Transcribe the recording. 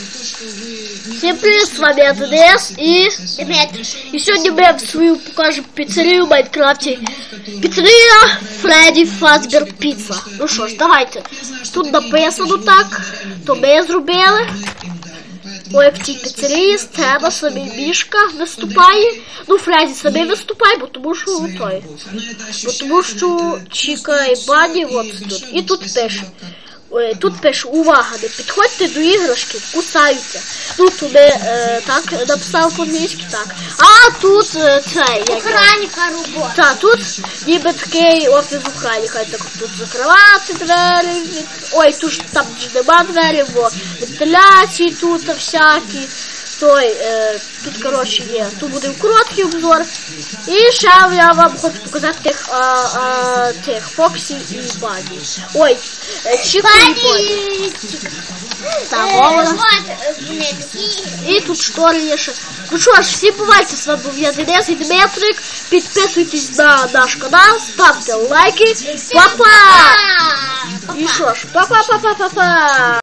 Всем привет, с вами я ДДС и... Дмитрий. И сегодня мы свою покажем пиццерию в Майнкрафте. Пиццерия Фредді Фазберг Піца. Ну що ж, давайте. Тут написано так, то ми зробили. Ой, в цій піцерії сцена собі мішка виступає. Ну, Фредді собі виступає, бо тому що той. Бо тому що Чіка Бані от тут. І тут пише. Ой, Тут пише, увага, не підходьте до іграшки, кусаються. Тут туди е, так написав по-англійськи, так. А тут е, це, як? Охранника робота. Та, тут ніби такий офіс охранника, так тут закривати двері. від- Ой, тут ж там ж нема двері, бо вентиляції тут всякі. Той, е, тут, коротше, є. Тут буде короткий обзор. І ще я вам хочу показати тих, а, а, тих Фоксі і Бані. Ой, е, Чіку і. Пані. Так, Е, Вова. от, вони такі. І тут штори є ще. Ну що ж, всі бувайте, з вами був я Денис і Дмитрик. Підписуйтесь на наш канал, ставте лайки. Па-па! І що ж, па-па-па-па-па-па!